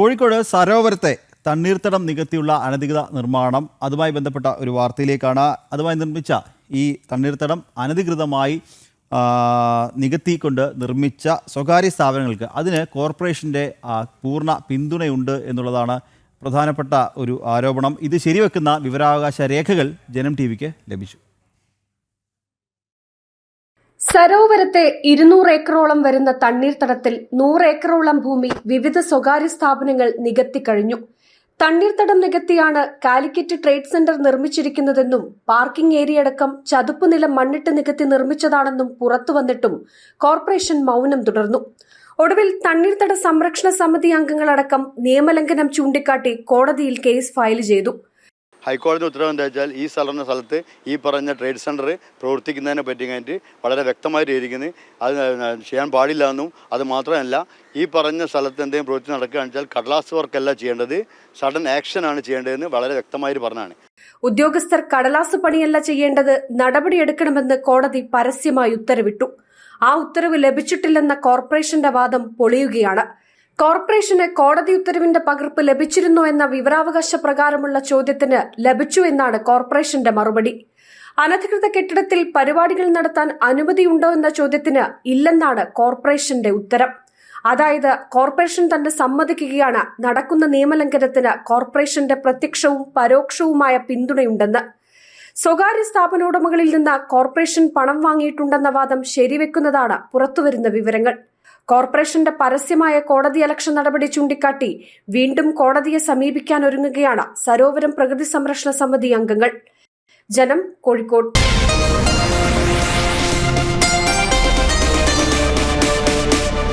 കോഴിക്കോട് സരോവരത്തെ തണ്ണീർത്തടം നികത്തിയുള്ള അനധികൃത നിർമ്മാണം അതുമായി ബന്ധപ്പെട്ട ഒരു വാർത്തയിലേക്കാണ്. അതുമായി നിർമ്മിച്ച ഈ തണ്ണീർത്തടം അനധികൃതമായി നികത്തിക്കൊണ്ട് നിർമ്മിച്ച സ്വകാര്യ സ്ഥാപനങ്ങൾക്ക് അതിന് കോർപ്പറേഷന്റെ പൂർണ പിന്തുണയുണ്ട് എന്നുള്ളതാണ് പ്രധാനപ്പെട്ട ഒരു ആരോപണം. ഇത് ശരിവെക്കുന്ന വിവരാവകാശ രേഖകൾ ജനം ടി ലഭിച്ചു. സരോവരത്തെ ഇരുന്നൂറ് ഏക്കറോളം വരുന്ന തണ്ണീർത്തടത്തിൽ നൂറ് ഏക്കറോളം ഭൂമി വിവിധ സ്വകാര്യ സ്ഥാപനങ്ങൾ നികത്തി കഴിഞ്ഞു. തണ്ണീർത്തടം നികത്തിയാണ് കാലിക്കറ്റ് ട്രേഡ് സെന്റർ നിർമ്മിച്ചിരിക്കുന്നതെന്നും പാർക്കിംഗ് ഏരിയ അടക്കം ചതുപ്പ് നിലം മണ്ണിട്ട് നികത്തി നിർമ്മിച്ചതാണെന്നും പുറത്തുവന്നിട്ടും കോർപ്പറേഷൻ മൗനം തുടർന്നു. ഒടുവിൽ തണ്ണീർത്തട സംരക്ഷണ സമിതി അംഗങ്ങളടക്കം നിയമലംഘനം ചൂണ്ടിക്കാട്ടി കോടതിയിൽ കേസ് ഫയൽ ചെയ്തു. ഹൈക്കോടതി ഉത്തരവ് എന്താ വെച്ചാൽ ഈ സ്ഥലം സ്ഥലത്ത് ഈ പറഞ്ഞ ട്രേഡ് സെന്റർ പ്രവർത്തിക്കുന്നതിനെ പറ്റി കഴിഞ്ഞിട്ട് വളരെ വ്യക്തമായിട്ട് ഇരിക്കുന്നു അത് ചെയ്യാൻ പാടില്ല എന്നും അത് മാത്രമല്ല ഈ പറഞ്ഞ സ്ഥലത്ത് എന്തെങ്കിലും പ്രവൃത്തി നടക്കുകയാണെന്ന് വെച്ചാൽ കടലാസ് വർക്കല്ല ചെയ്യേണ്ടത്. സഡൻ ആക്ഷനാണ് ചെയ്യേണ്ടതെന്ന് വളരെ വ്യക്തമായിട്ട് പറഞ്ഞാണ് ഉദ്യോഗസ്ഥർ കടലാസ് പണിയല്ല ചെയ്യേണ്ടത് നടപടിയെടുക്കണമെന്ന് കോടതി പരസ്യമായി ഉത്തരവിട്ടു. ആ ഉത്തരവ് ലഭിച്ചിട്ടില്ലെന്ന കോർപ്പറേഷന്റെ വാദം പൊളിയുകയാണ്. കോർപ്പറേഷന് കോടതി ഉത്തരവിന്റെ പകർപ്പ് ലഭിച്ചിരുന്നോ എന്ന വിവരാവകാശ പ്രകാരമുള്ള ചോദ്യത്തിന് ലഭിച്ചു എന്നാണ് കോർപ്പറേഷന്റെ മറുപടി. അനധികൃത കെട്ടിടത്തിൽ പരിപാടികൾ നടത്താൻ അനുമതിയുണ്ടോ എന്ന ചോദ്യത്തിന് ഇല്ലെന്നാണ് കോർപ്പറേഷന്റെ ഉത്തരം. അതായത് കോർപ്പറേഷൻ തന്നെ സമ്മതിക്കുകയാണ് നടക്കുന്ന നിയമലംഘനത്തിന് കോർപ്പറേഷന്റെ പ്രത്യക്ഷവും പരോക്ഷവുമായ പിന്തുണയുണ്ടെന്ന്. സ്വകാര്യ സ്ഥാപനോടമകളിൽ നിന്ന് കോർപ്പറേഷൻ പണം വാങ്ങിയിട്ടുണ്ടെന്ന വാദം ശരിവെക്കുന്നതാണ് പുറത്തുവരുന്ന വിവരങ്ങൾ. കോർപ്പറേഷന്റെ പരസ്യമായ കോടതി അലക്ഷൻ നടപടി ചൂണ്ടിക്കാട്ടി വീണ്ടും കോടതിയെ സമീപിക്കാൻ ഒരുങ്ങുകയാണ് സരോവരം പ്രകൃതി സംരക്ഷണ സമിതി അംഗങ്ങൾ. ജനം കോഴിക്കോട്.